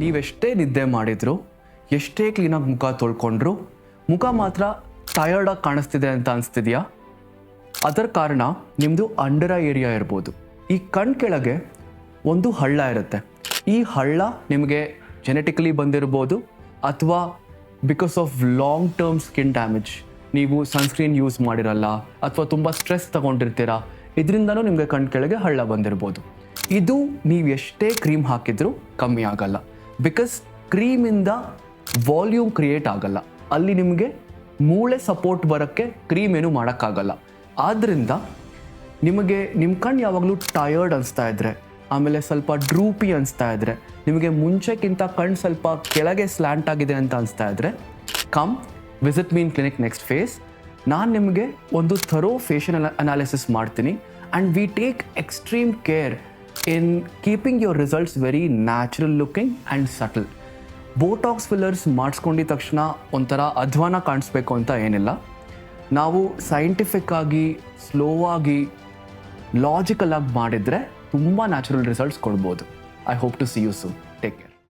ನೀವೆಷ್ಟೇ ನಿದ್ದೆ ಮಾಡಿದ್ರು, ಎಷ್ಟೇ ಕ್ಲೀನಾಗಿ ಮುಖ ತೊಳ್ಕೊಂಡ್ರು, ಮುಖ ಮಾತ್ರ ಟಯರ್ಡಾಗಿ ಕಾಣಿಸ್ತಿದೆ ಅಂತ ಅನಿಸ್ತಿದೆಯಾ? ಅದರ ಕಾರಣ ನಿಮ್ಮದು ಅಂಡರ ಏರಿಯಾ ಇರ್ಬೋದು. ಈ ಕಣ್ ಕೆಳಗೆ ಒಂದು ಹಳ್ಳ ಇರುತ್ತೆ. ಈ ಹಳ್ಳ ನಿಮಗೆ ಜೆನೆಟಿಕಲಿ ಬಂದಿರ್ಬೋದು ಅಥವಾ because of long term skin damage ನೀವು ಸನ್ಸ್ಕ್ರೀನ್ ಯೂಸ್ ಮಾಡಿರಲ್ಲ ಅಥವಾ ತುಂಬ ಸ್ಟ್ರೆಸ್ ತಗೊಂಡಿರ್ತೀರಾ, ಇದರಿಂದನೂ ನಿಮಗೆ ಕಣ್ ಕೆಳಗೆ ಹಳ್ಳ ಬಂದಿರ್ಬೋದು. ಇದು ನೀವು ಎಷ್ಟೇ ಕ್ರೀಮ್ ಹಾಕಿದರೂ ಕಮ್ಮಿ ಆಗಲ್ಲ. ಬಿಕಾಸ್ ಕ್ರೀಮಿಂದ ವಾಲ್ಯೂಮ್ ಕ್ರಿಯೇಟ್ ಆಗಲ್ಲ. ಅಲ್ಲಿ ನಿಮಗೆ ಮೂಳೆ ಸಪೋರ್ಟ್ ಬರೋಕ್ಕೆ ಕ್ರೀಮ್ ಏನು ಮಾಡೋಕ್ಕಾಗಲ್ಲ. ಆದ್ದರಿಂದ ನಿಮಗೆ ನಿಮ್ಮ ಕಣ್ಣು ಯಾವಾಗಲೂ ಟಯರ್ಡ್ ಅನಿಸ್ತಾ ಇದ್ದರೆ ಆಮೇಲೆ ಸ್ವಲ್ಪ ಡ್ರೂಪಿ ಅನಿಸ್ತಾ ಇದ್ದರೆ ನಿಮಗೆ ಮುಂಚೆಕ್ಕಿಂತ ಕಣ್ಣು ಸ್ವಲ್ಪ ಕೆಳಗೆ ಸ್ಲ್ಯಾಂಟ್ ಆಗಿದೆ ಅಂತ ಅನಿಸ್ತಾ ಇದ್ದರೆ come visit me in clinic next phase ನಾನು ನಿಮಗೆ ಒಂದು ಥರೋ ಫೇಷಿಯಲ್ ಅನಾಲಿಸಿಸ್ ಮಾಡ್ತೀನಿ. And we take extreme care in keeping your results very natural looking and subtle botox fillers ಮಾಡಿಸ್ಕೊಂಡಿದ ತಕ್ಷಣ ಒಂಥರ ಅಧ್ವಾನ ಕಾಣಿಸ್ಬೇಕು ಅಂತ ಏನಿಲ್ಲ. ನಾವು ಸೈಂಟಿಫಿಕ್ ಆಗಿ ಸ್ಲೋ ಆಗಿ ಲಾಜಿಕಲ್ ಆಗಿ ಮಾಡಿದರೆ ತುಂಬ ನ್ಯಾಚುರಲ್ ರಿಸಲ್ಟ್ಸ್ ಕೊಡ್ಬೋದು. I hope to see you soon take care